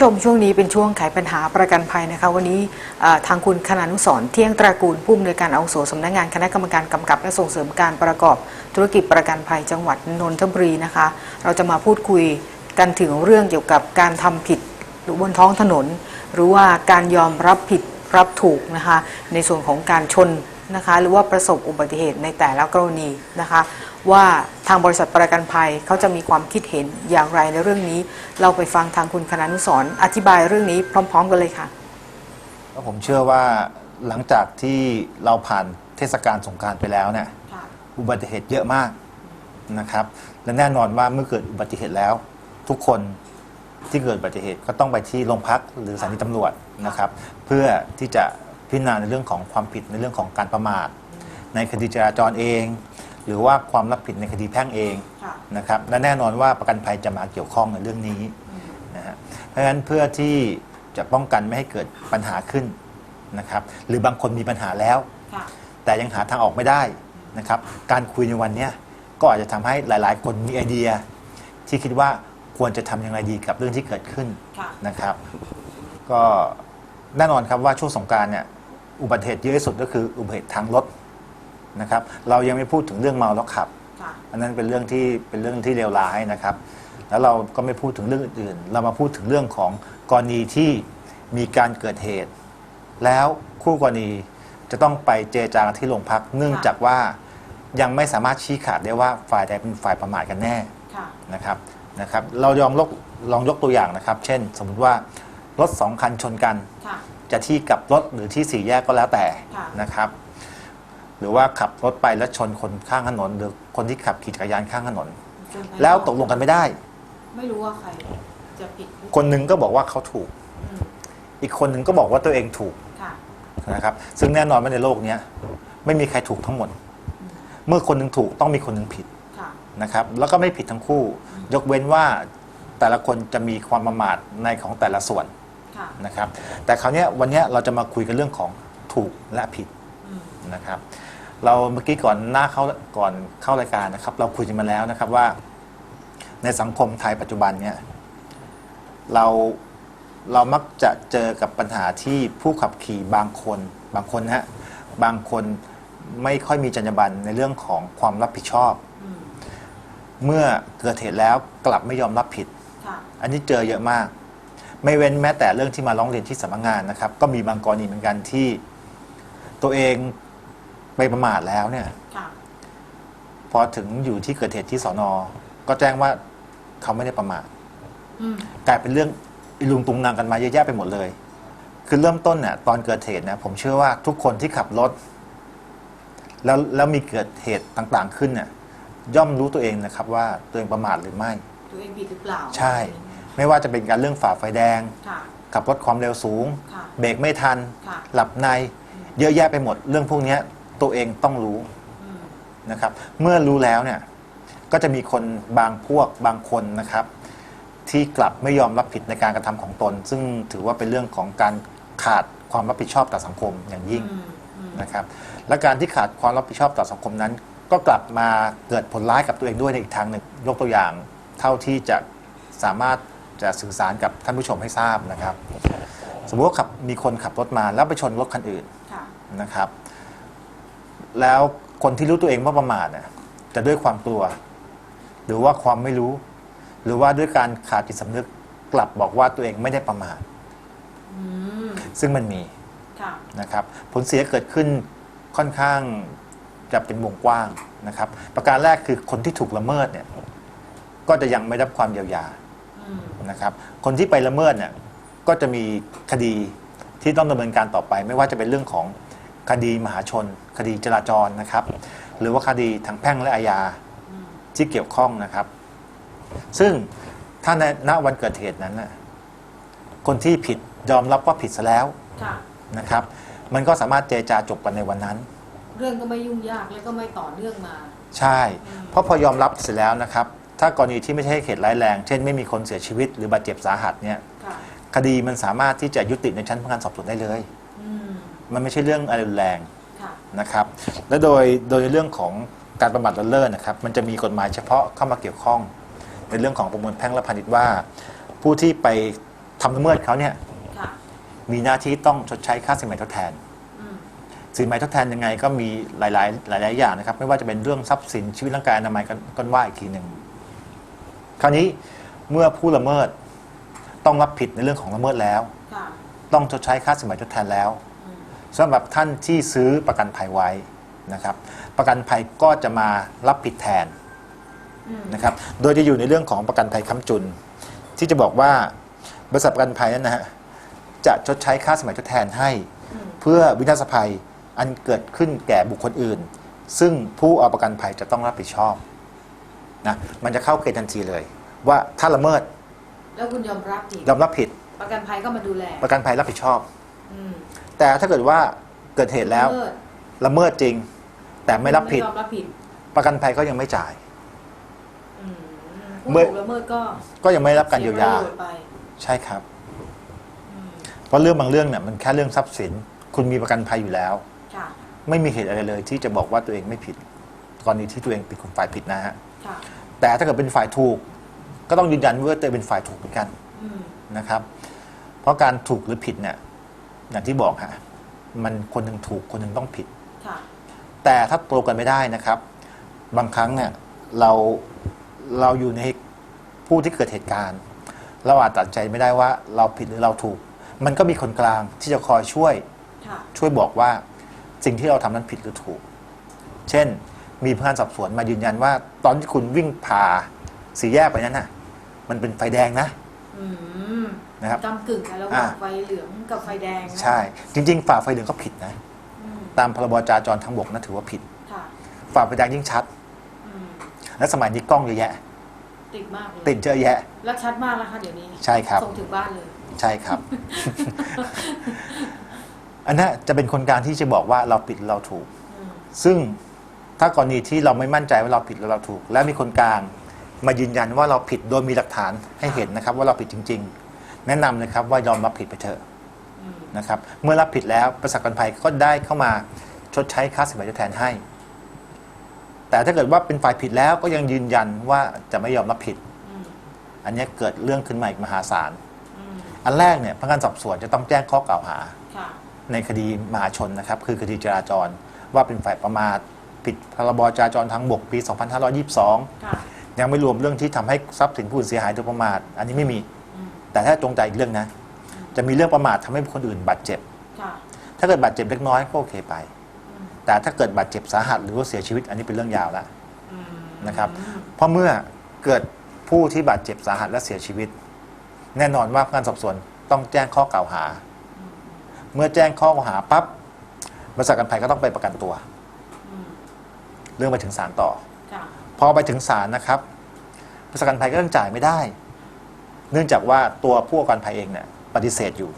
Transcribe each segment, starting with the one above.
ผู้ชมช่วงนี้เป็นช่วงไขปัญหาประกันภัยนะคะวันนี้ทางคุณคณานุสรเที่ยงตระกูลผู้อำนวยการอาวุโสสำนักงานคณะกรรมการกำกับและส่งเสริมการประกอบธุรกิจประกันภัยจังหวัดนนทบุรีนะคะ เราจะมาพูดคุยกันถึงเรื่องเกี่ยวกับการทำผิดหรือบนท้องถนน หรือว่าการยอมรับผิดรับถูกนะคะในส่วนของการชนนะคะหรือว่าประสบอุบัติเหตุในแต่ละกรณีนะคะ ว่าทางบริษัทประกันภัยเขาจะมีความคิดเห็นอย่างไรในเรื่องนี้ เราไปฟังทางคุณคณานุสรณ์อธิบายเรื่องนี้พร้อม ๆ กันเลยค่ะแล้วผมเชื่อว่าหลังจากที่เราผ่านเทศกาลสงกรารไปแล้วเนี่ยอุบัติเหตุเยอะมากนะครับ และแน่นอนว่าเมื่อเกิดอุบัติเหตุแล้ว ทุกคนที่เกิดอุบัติเหตุก็ต้องไปที่โรงพักหรือสถานีตำรวจนะครับ เพื่อที่จะพิจารณาในเรื่องของความผิดในเรื่องของการประมาท ในคดีจราจรเอง หรือว่าความรับผิดในคดีแพ่งเองค่ะ นะครับและแน่นอนว่าประกันภัยจะมาเกี่ยวข้องในเรื่องนี้นะฮะเพราะฉะนั้นเพื่อที่จะป้องกันไม่ให้เกิดปัญหาขึ้นนะครับหรือบางคนมีปัญหาแล้ว ค่ะ แต่ยังหาทางออกไม่ได้นะครับ การคุยในวันเนี้ยก็อาจจะทำให้หลาย ๆ คนมีไอเดีย ที่คิดว่าควรจะทำอย่างไรดีกับเรื่องที่เกิดขึ้นค่ะ นะครับ ก็แน่นอนครับว่าช่วงสงกรารเนี่ยอุบัติเหตุเยอะที่สุดก็คืออุบัติเหตุทางรถ นะครับเรายังไม่พูดถึงเรื่องเมาแล้วขับ ค่ะอันนั้นเป็นเรื่องที่เป็นเรื่องที่เลวร้ายนะครับ แล้วเราก็ไม่พูดถึงเรื่องอื่นๆเรามาพูดถึงเรื่องของกรณีที่มีการเกิดเหตุ แล้วคู่กรณีจะต้องไปเจรจากันที่โรงพัก เนื่องจากว่ายังไม่สามารถชี้ขาดได้ว่าฝ่ายใดเป็นฝ่ายประมาทกันแน่ ค่ะ นะครับนะครับเรายอมลกลองยกตัวอย่างนะครับ เช่น สมมุติว่ารถสองคันชนกัน ค่ะ จะที่กลับรถหรือที่สี่แยกก็แล้วแต่ค่ะ นะครับ หรือว่าขับรถไปแล้วชนคนข้างถนน หรือคนที่ขับขี่จักรยานข้างถนน แล้วตกลงกันไม่ได้ ไม่รู้ว่าใครจะผิดหรือคนหนึ่งก็บอกว่าเขาถูกอืมอีกคนหนึ่งก็บอกว่าตัวเองถูกค่ะนะครับ ซึ่งแน่นอนว่าในโลกเนี้ยไม่มีใครถูกทั้งหมด เมื่อคนหนึ่งถูกต้องมีคนหนึ่งผิดค่ะนะครับ แล้วก็ไม่ผิดทั้งคู่ ยกเว้นว่าแต่ละคนจะมีความประมาทในของแต่ละส่วนค่ะนะครับ แต่คราวเนี้ยวันเนี้ยเราจะมาคุยกันเรื่องของถูกและผิดอืม นะครับ เราเมื่อกี้ก่อนหน้าเข้าก่อนเข้ารายการนะครับ เราคุยกันมาแล้วนะครับว่า ในสังคมไทยปัจจุบันเนี่ยเราเรามักจะเจอกับปัญหาที่ผู้ขับขี่บางคน บางคนนะฮะบางคนไม่ค่อยมีจรรยาบรรณในเรื่องของความรับผิดชอบอืมเมื่อเกิดเหตุแล้วกลับไม่ยอมรับผิดค่ะอันนี้เจอเยอะมาก ไม่เว้นแม้แต่เรื่องที่มาร้องเรียนที่สำนักงานนะครับ ก็มีบางกรณีเหมือนกันที่ ตัวเอง ไปประมาทแล้วเนี่ยค่ะพอถึงอยู่ที่เกิดเหตุที่สอนอก็แจ้งว่าเขาไม่ได้ประมาทอืมกลายเป็นเรื่องอิลุงตุงนางกันมาเยอะแยะไปหมดเลย คือเริ่มต้นเนี่ยตอนเกิดเหตุเนี่ยผมเชื่อว่าทุกคนที่ขับรถ แล้วแล้วมีเกิดเหตุต่างๆขึ้นเนี่ยย่อมรู้ตัวเองนะครับ ว่าตัวเองประมาทหรือไม่ ตัวเองผิดหรือเปล่า ใช่ ไม่ว่าจะเป็นการเรื่องฝ่าไฟแดงค่ะขับรถความเร็วสูงค่ะเบรกไม่ทันค่ะหลับใน เยอะแยะไปหมด เรื่องพวกเนี้ย ตัวเองต้องรู้อืมนะครับ เมื่อรู้แล้วเนี่ยก็จะมีคนบางพวกบางคนนะครับ ที่กลับไม่ยอมรับผิดในการกระทำของตน ซึ่งถือว่าเป็นเรื่องของการขาดความรับผิดชอบต่อสังคมอย่างยิ่งอืมอืมนะครับ และการที่ขาดความรับผิดชอบต่อสังคมนั้น ก็กลับมาเกิดผลร้ายกับตัวเองด้วยในอีกทางหนึ่งยกตัวอย่าง เท่าที่จะสามารถจะสื่อสารกับท่านผู้ชมให้ทราบนะครับ สมมติว่าขับมีคนขับรถมาแล้วไปชนรถคันอื่นค่ะนะครับ แล้วคนที่รู้ตัวเองว่าประมาทเนี่ยจะด้วยความกลัว หรือว่าความไม่รู้ หรือว่าด้วยการขาดจิตสำนึกกลับบอกว่าตัวเองไม่ได้ประมาทอืมซึ่งมันมีค่ะนะครับ ผลเสียเกิดขึ้นค่อนข้างจะเป็นวงกว้างนะครับ ประการแรกคือคนที่ถูกละเมิดเนี่ยก็จะยังไม่ได้รับความเยียวยา อืมนะครับคนที่ไปละเมิดเนี่ยก็จะมีคดีที่ต้องดำเนินการต่อไป ไม่ว่าจะเป็นเรื่องของ คดีมหาชน คดีจราจรนะครับ หรือว่าคดีทางแพ่งและอาญาอืมที่เกี่ยวข้องนะครับ ซึ่งถ้าในณวันเกิดเหตุนั้นน่ะคนที่ผิดยอมรับว่าผิดซะแล้วค่ะนะครับ มันก็สามารถเจรจาจบกันในวันนั้น เรื่องก็ไม่ยุ่งยากและก็ไม่ต่อเนื่องมา ใช่ เพราะพอยอมรับเสร็จแล้วนะครับ ถ้ากรณีที่ไม่ใช่เหตุร้ายแรง เช่นไม่มีคนเสียชีวิตหรือบาดเจ็บสาหัสเนี่ยค่ะ คดีมันสามารถที่จะยุติในชั้นพนักงานสอบสวนได้เลยอื มมันไม่ใช่เรื่องอะไรรุนแรงค่ะนะครับ และโดยโดยในเรื่องของการประมาทเลินเล่อนะครับ มันจะมีกฎหมายเฉพาะเข้ามาเกี่ยวข้อง ในเรื่องของประมวลแพ่งและพาณิชย์ว่า ผู้ที่ไปทำละเมิดเขาเนี่ยค่ะมีหน้าที่ต้องชดใช้ค่าสินไหมทดแทน อืมสินไหมทดแทนยังไงก็มีหลาย ๆ หลาย ๆ อย่างนะครับ ไม่ว่าจะเป็นเรื่องทรัพย์สินชีวิตร่างกายอนามัยก็ก็ว่าอีกทีหนึ่งคราวนี้เมื่อผู้ละเมิดต้องรับผิดในเรื่องของละเมิดแล้ว ค่ะต้องชดใช้ค่าสินไหมทดแทนแล้วอืม สำหรับท่านที่ซื้อประกันภัยไว้นะครับ ประกันภัยก็จะมารับผิดแทนอืมนะครับ โดยจะอยู่ในเรื่องของประกันภัยค้ำจุน ที่จะบอกว่าบริษัทประกันภัยนั้นนะฮะจะชดใช้ค่าสมัยทดแทนให้อืมเพื่อวินาศภัยอันเกิดขึ้นแก่บุคคลอื่น ซึ่งผู้เอาประกันภัยจะต้องรับผิดชอบนะมันจะเข้าเกณฑ์ทันทีเลย ว่าถ้าละเมิด แล้วคุณยอมรับผิดยอมรับผิด ประกันภัยก็มาดูแล ประกันภัยรับผิดชอบอืม แต่ถ้าเกิดว่าเกิดเหตุแล้วเมิดละเมิดจริง แต่ไม่รับผิดไม่ยอมรับผิดประกันภัยก็ยังไม่จ่าย อืมเมื่ผู้อถูกละเมิดก็ก็ยังไม่ได้รับการเยียวยา สีประโชน์ไปใช่ครับ อืมเพราะเรื่องบางเรื่องเนี่ยมันแค่เรื่องทรัพย์สิน คุณมีประกันภัยอยู่แล้ว ค่ะไม่มีเหตุอะไรเลย ที่จะบอกว่าตัวเองไม่ผิดกรณีที่ตัวเองเป็นคนฝ่ายผิดนะฮะค่ะแต่ถ้าเกิดเป็นฝ่ายถูก ก็ต้องยืนยันว่าตัวเองเป็นฝ่ายถูกเหมือนกันอืมนะครับ เพราะการถูกหรือผิดเนี่ย อย่างที่บอกฮะมันคนหนึ่งถูกคนหนึ่งต้องผิด ค่ะ แต่ถ้าตกกันไม่ได้นะครับ บางครั้งเนี่ยเราเราอยู่ในผู้ที่เกิดเหตุการณ์ เราอาจตัดใจไม่ได้ว่าเราผิดหรือเราถูก มันก็มีคนกลางที่จะคอยช่วยค่ะ ช่วยบอกว่าสิ่งที่เราทำนั้นผิดหรือถูก เช่น มีพนักงานสอบสวนมายืนยันว่า ตอนที่คุณวิ่งผ่าสี่แยกไปนั้นน่ะ มันเป็นไฟแดงนะอืม นะครับกำกึ่งกันระหว่างอ่าไฟเหลืองกับไฟแดงนะใช่ จริง ๆ ฝ่าไฟเหลืองก็ผิดนะอืมตามพรบจราจรทางบกนะถือว่าผิดค่ะฝ่าไฟแดงยิ่งชัดอืมและสมัยนี้กล้องเยอะแยะ ติดมากเลยติดเยอะแยะ แล้วชัดมากแล้วค่ะเดี๋ยวนี้ ใช่ครับส่งถึงบ้านเลย ใช่ครับ อันนั้นจะเป็นคนกลางที่จะบอกว่าเราผิดหรือเราถูกอืมซึ่งถ้ากรณีที่เราไม่มั่นใจว่าเราผิดหรือเราถูก และมีคนกลาง มายืนยันว่าเราผิดโดยมีหลักฐานให้เห็นนะครับ ว่าเราผิดจริง ๆ แนะนำเลยครับว่ายอมรับผิดไปเถอะอืมนะครับเมื่อรับผิดแล้วบริษัทกันภัยก็ได้เข้ามาชดใช้ค่าสินไหมทดแทนให้ แต่ถ้าเกิดว่าเป็นฝ่ายผิดแล้วก็ยังยืนยันว่าจะไม่ยอมรับผิดอืมอันนี้เกิดเรื่องขึ้นมาอีกมหาศาลอืมอันแรกเนี่ยพนักงานสอบสวนจะต้องแจ้งข้อกล่าวหาค่ะในคดีมหาชนนะครับ คือคดีจราจรว่าเป็นฝ่ายประมาทผิดพรบจราจรทางบกปี 2522ค่ะ ยังไม่รวมเรื่องที่ทำให้ทรัพย์สินผู้อื่นเสียหายโดยประมาทอันนี้ไม่มีอืมแต่ถ้าจงใจอีกเรื่องนะ จะมีเรื่องประมาททำให้คนอื่นบาดเจ็บค่ะถ้าเกิดบาดเจ็บเล็กน้อยก็โอเคไปอืมแต่ถ้าเกิดบาดเจ็บสาหัสหรือว่าเสียชีวิตอันนี้เป็นเรื่องยาวแล้วอืมนะครับ เพราะเมื่อเกิดผู้ที่บาดเจ็บสาหัสและเสียชีวิต แน่นอนว่าพนักงานสอบสวนต้องแจ้งข้อกล่าวหา เมื่อแจ้งข้อกล่าวหาปั๊บบริษัทกันภัยก็ต้องไปประกันตัวอืมเรื่องไปถึงศาลต่อค่ะ พอไปถึงศาลนะครับบริษัทกันภัยก็ต้องจ่ายไม่ได้ เนื่องจากว่าตัวผู้ประกันภัยเองเนี่ยปฏิเสธอยู่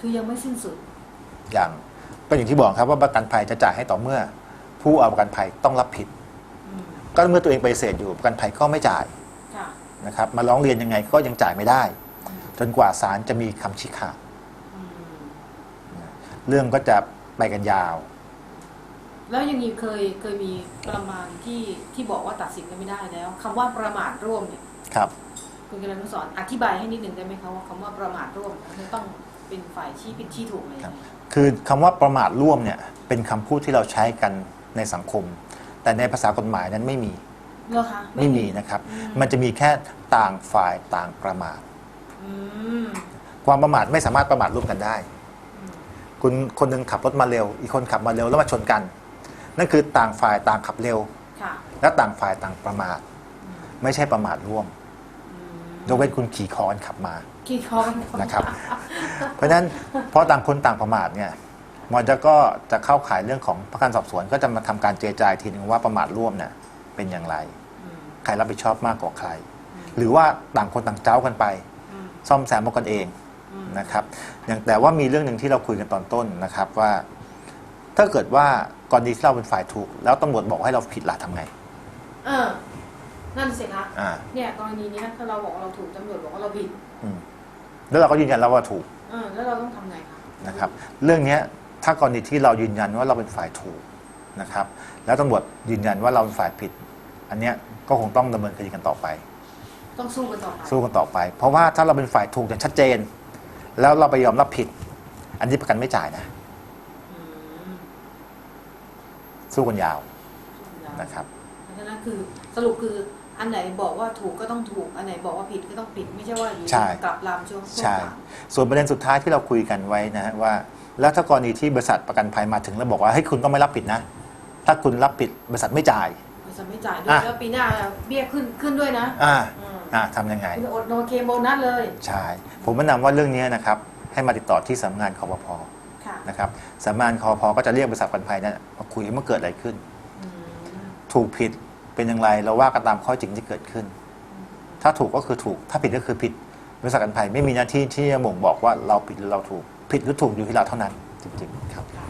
คือยังไม่สิ้นสุด อย่างก็อย่างที่บอกครับว่าประกันภัยจะจ่ายให้ต่อเมื่อ ผู้เอาประกันภัยต้องรับผิดอืมก็เมื่อตัวเองปฏิเสธอยู่ประกันภัยก็ไม่จ่ายค่ะนะครับ มาร้องเรียนยังไงก็ยังจ่ายไม่ได้ จนกว่าศาลจะมีคำชี้ขาดอืมเรื่องก็จะไปกันยาว แล้วยังมีเคยเคยมีประมาณที่ที่บอกว่าตัดสินกันไม่ได้แล้วคำว่าประมาทร่วมเนี่ยครับคุณกำลังสอนอธิบายให้นิดหนึ่งได้ไหมคะว่าคำว่าประมาทร่วมมันต้องเป็นฝ่ายชี้ผิดชี้ถูกอะไรอย่างเงี้ยคือคำว่าประมาทร่วมเนี่ยเป็นคำพูดที่เราใช้กันในสังคม แต่ในภาษากฎหมายนั้นไม่มีเหรอคะไม่มีนะครับอืมมันจะมีแค่ต่างฝ่ายต่างประมาทอืมความประมาทไม่สามารถประมาทร่วมกันได้อืมคุณคนหนึงขับรถมาเร็ว อีกคนขับมาเร็วแล้วมาชนกัน นั่นคือต่างฝ่ายต่างขับเร็ว ค่ะและต่างฝ่ายต่างประมาทอืมไม่ใช่ประมาทร่วมอืมยกเว้นคุณขี่คอกันขับมา ขี้คอกันนะครับ เพราะฉะนั้นเพราะต่างคนต่างประมาทเนี่ยมันจะก็จะเข้าข่ายเรื่องของพนักงานสอบสวนก็จะมาทำการเจรจาอีกทีหนึ่งว่าประมาทร่วมเนี่ยเป็นอย่างไร อืมใครรับผิดชอบมากกว่าใคร หรือว่าต่างคนต่างเจ้ากันไป อืมซ่อมแซมกันเองอืมนะครับอย่างแต่ว่ามีเรื่องหนึ่งที่เราคุยกันตอนต้นนะครับว่า ถ้าเกิดว่ากรณีที่เราเป็นฝ่ายถูก แล้วตำรวจบอกให้เราผิดล่ะทำไง เออ นั่นสิคะอ่า เนี่ยกรณีเนี้ยถ้าเราบอกว่าเราถูกตำรวจบอกว่าเราผิดอืมแล้วเราก็ยืนยันแล้วว่าถูกเออแล้วเราต้องทำไงคะนะครับ เรื่องเนี้ยถ้ากรณีที่เรายืนยันว่าเราเป็นฝ่ายถูกนะครับ แล้วตำรวจยืนยันว่าเราเป็นฝ่ายผิด อันเนี้ยก็คงต้องดำเนินคดีกันต่อไป ต้องสู้กันต่อไปสู้กันต่อไป เพราะว่าถ้าเราเป็นฝ่ายถูกอย่างชัดเจนอแล้วเราไปยอมรับผิด อันนี้ประกันไม่จ่ายนะ อืม สู้กันยาวนะครับเพราะฉะนั้นคือสรุปคืออันไหนบอกว่าถูกก็ต้องถูก อันไหนบอกว่าผิดก็ต้องผิด ไม่ใช่ว่าอยู่ใช่ กลับลามช่วงใช่ส่วนประเด็นสุดท้ายที่เราคุยกันไว้นะฮะว่า แล้วถ้ากรณีที่บริษัทประกันภัยมาถึงแล้วบอกว่าให้ยคุณต้องไม่รับผิดนะ ถ้าคุณรับผิดบริษัทไม่จ่าย บริษัทไม่จ่ายด้วยอะ แล้วปีหน้าเบี้ยขึ้นขึ้นด้วยนะอ่าอืมอ่าทำยังไง คุณอดโนเคมโบนัสเลย ใช่ ผมแนะนำว่าเรื่องนี้นะครับ ให้มาติดต่อที่สำนักงานคอปพค่ะ นะครับสำนักงานคอปพก็จะเรียกบริษัทประกันภัยนั้นมาคุยว่าเกิดอะไรขึ้นอืมถูกผิดเป็นอย่างไรเราว่ากันตามข้อจริงที่เกิดขึ้น ถ้าถูกก็คือถูก ถ้าผิดก็คือผิดบริษัทประกันภัยไม่มีหน้าที่ที่จะบ่งบอกว่าเราผิดหรือเราถูกผิดหรือถูกอยู่ที่เราเท่านั้นจริงๆครับค่ะวันนี้